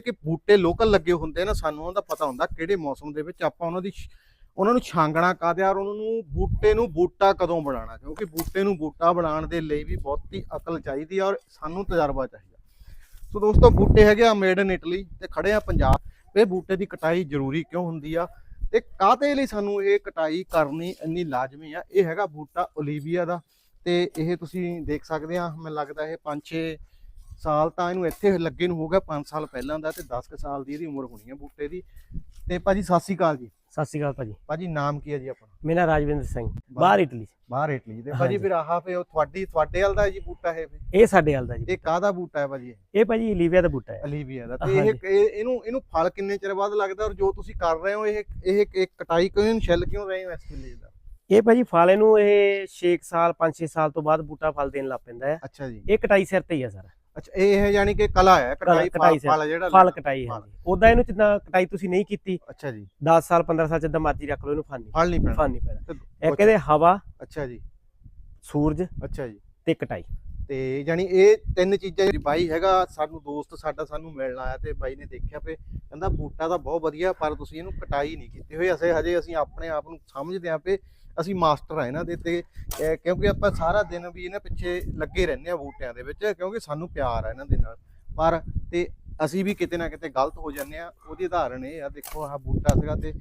ਕਿ ਬੂਟੇ ਲੋਕਲ ਲੱਗੇ ਹੁੰਦੇ ਨਾ, ਸਾਨੂੰ ਉਹਨਾਂ ਦਾ ਪਤਾ ਹੁੰਦਾ ਕਿਹੜੇ ਮੌਸਮ ਦੇ ਵਿੱਚ ਆਪਾਂ ਉਹਨਾਂ ਦੀ ਉਹਨਾਂ ਨੂੰ ਛਾਂਗਣਾ ਕਾਦੇ ਔਰ ਉਹਨਾਂ ਨੂੰ ਬੂਟੇ ਨੂੰ ਬੂਟਾ ਕਦੋਂ ਬਣਾਉਣਾ, ਕਿਉਂਕਿ ਬੂਟੇ ਨੂੰ ਬੂਟਾ ਬਣਾਉਣ ਦੇ ਲਈ ਵੀ ਬਹੁਤੀ ਅਕਲ ਚਾਹੀਦੀ ਆ ਔਰ ਸਾਨੂੰ ਤਜਰਬਾ ਚਾਹੀਦਾ। ਸੋ ਦੋਸਤੋ, ਬੂਟੇ ਹੈਗੇ ਆ ਮੇਡ ਇਨ ਇਟਲੀ ਤੇ ਖੜੇ ਆ ਪੰਜਾਬ ਇਹ ਬੂਟੇ ਦੀ ਕਟਾਈ ਜ਼ਰੂਰੀ ਕਿਉਂ ਹੁੰਦੀ ਆ? ਤੇ ਕਾਹਦੇ ਲਈ ਸਾਨੂੰ ਇਹ ਕਟਾਈ ਕਰਨੀ ਇੰਨੀ ਲਾਜ਼ਮੀ ਆ? ਇਹ ਹੈਗਾ ਬੂਟਾ ਓਲੀਵੀਆ ਦਾ, ਤੇ ਇਹ ਤੁਸੀਂ ਦੇਖ ਸਕਦੇ ਆ, ਮੈਨੂੰ ਲੱਗਦਾ ਇਹ 5-6 ਸਾਲ ਤਾਂ ਇਹਨੂੰ ਇੱਥੇ ਲੱਗੇ ਨੂੰ ਹੋ ਗਿਆ 5 ਸਾਲ ਪਹਿਲਾਂ ਦਾ ਤੇ 10 ਕੁ ਸਾਲ ਦੀ ਇਹਦੀ ਉਮਰ ਹੋਣੀ ਹੈ ਬੂਟੇ ਦੀ। ਤੇ ਭਾਜੀ ਸਤਿ ਸ਼੍ਰੀ ਅਕਾਲ ਜੀ। ਸਤਿ ਸ਼੍ਰੀ ਅਕਾਲ ਭਾਜੀ। ਭਾਜੀ ਨਾਮ ਕੀ ਹੈ ਜੀ ਆਪਣਾ? ਮੇਰਾ ਰਾਜਵਿੰਦਰ ਸਿੰਘ ਬਾਹਰ ਇਟਲੀ। ਬਾਹਰ ਇਟਲੀ ਤੇ ਭਾਜੀ। ਫਿਰ ਆਹ ਫੇ ਉਹ ਤੁਹਾਡੀ ਤੁਹਾਡੇ ਵਾਲ ਦਾ ਜੀ ਬੂਟਾ ਹੈ ਇਹ ਸਾਡੇ ਹਾਲ ਦਾ ਜੀ ਇਹ ਕਾਹਦਾ ਬੂਟਾ ਹੈ ਭਾਜੀ ਇਹ? ਭਾਜੀ ਲੀਵੀਆ ਦਾ ਬੂਟਾ ਹੈ। ਅਲੀਵੀਆ ਦਾ। ਤੇ ਇਹ ਇਹਨੂੰ ਇਹਨੂੰ ਫਲ ਕਿੰਨੇ ਚਿਰ ਬਾਅਦ ਲੱਗਦਾ ਔਰ ਜੋ ਤੁਸੀਂ ਕਰ ਰਹੇ ਹੋ ਇਹ ਇਹ ਇਹ ਕਟਾਈ ਕਿਉਂ ਛਿੱਲ ਕਿਉਂ ਰਹੇ ਹੋ ਇਸ ਕਿੱਲੇ ਦਾ ਇਹ ਭਾਜੀ ਫਲ ਇਹਨੂੰ ਇਹ 6 ਸਾਲ 5-6 ਸਾਲ ਤੋਂ ਬਾਅਦ ਬੂਟਾ ਫਲ ਦੇਣ ਲੱਗ ਪੈਂਦਾ ਹੈ। ਅੱਛਾ ਜੀ। ਇਹ ਕਟਾਈ ਸਿਰ ਤੇ ਹੀ ਆ ਸਰ। ਅੱਛਾ ਇਹ ਹੈ ਯਾਨੀ ਕਿ ਕਲਾ ਹੈ ਕਟਾਈ ਕਟਾਈ ਫਲ ਜਿਹੜਾ ਫਲ। ਕਟਾਈ ਹੈ ਉਦਾਂ ਇਹਨੂੰ ਜਿੱਦਾਂ ਕਟਾਈ ਤੁਸੀਂ ਨਹੀਂ ਕੀਤੀ ਅੱਛਾ ਜੀ। 10 ਸਾਲ 15 ਸਾਲ ਜਿੱਦਾਂ ਮਰਜ਼ੀ ਰੱਖ ਲਓ ਇਹਨੂੰ ਫਲ ਨਹੀਂ। ਫਲ ਨਹੀਂ ਪੈਣਾ। ਫਲ ਨਹੀਂ ਪੈਣਾ। ਇੱਕ ਇਹਦੇ ਹਵਾ ਅੱਛਾ ਜੀ। ਸੂਰਜ ਅੱਛਾ ਜੀ। ਤੇ ਕਟਾਈ। ਤੇ ਜਾਨੀ ਇਹ ਤਿੰਨ ਚੀਜ਼ਾਂ ਜਿਹੜੀ ਬਾਈ ਹੈਗਾ ਸਾਨੂੰ ਦੋਸਤ ਸਾਡਾ ਸਾਨੂੰ ਮਿਲਣ ਆਇਆ ਤੇ ਬਾਈ ਨੇ ਦੇਖਿਆ ਪਏ ਕਹਿੰਦਾ ਬੂਟਾ ਤਾਂ ਬਹੁਤ ਵਧੀਆ ਪਰ ਤੁਸੀਂ ਇਹਨੂੰ ਕਟਾਈ ਨਹੀਂ ਕੀਤੀ ਹੋਈ। ਅਸੀਂ ਹਜੇ ਅਸੀਂ ਆਪਣੇ ਆਪ ਨੂੰ ਸਮਝਦੇ ਆਂ ਪਏ ਅਸੀਂ ਮਾਸਟਰ ਆ ਇਹਨਾਂ ਦੇ ਤੇ ਕਿਉਂਕਿ ਆਪਾਂ ਸਾਰਾ ਦਿਨ ਵੀ ਇਹਨਾਂ ਪਿੱਛੇ ਲੱਗੇ ਰਹਿੰਦੇ ਆ ਬੂਟਿਆਂ ਦੇ ਵਿੱਚ, ਕਿਉਂਕਿ ਸਾਨੂੰ ਪਿਆਰ ਆ ਇਹਨਾਂ ਦੇ ਨਾਲ। ਪਰ ਤੇ ਅਸੀਂ ਵੀ ਕਿਤੇ ਨਾ ਕਿਤੇ ਗਲਤ ਹੋ ਜਾਂਦੇ ਆ ਉਹਦੀ ਉਦਾਹਰਣ ਇਹ ਆ, ਦੇਖੋ ਆਹ ਬੂਟਾ ਸੀਗਾ ਤੇ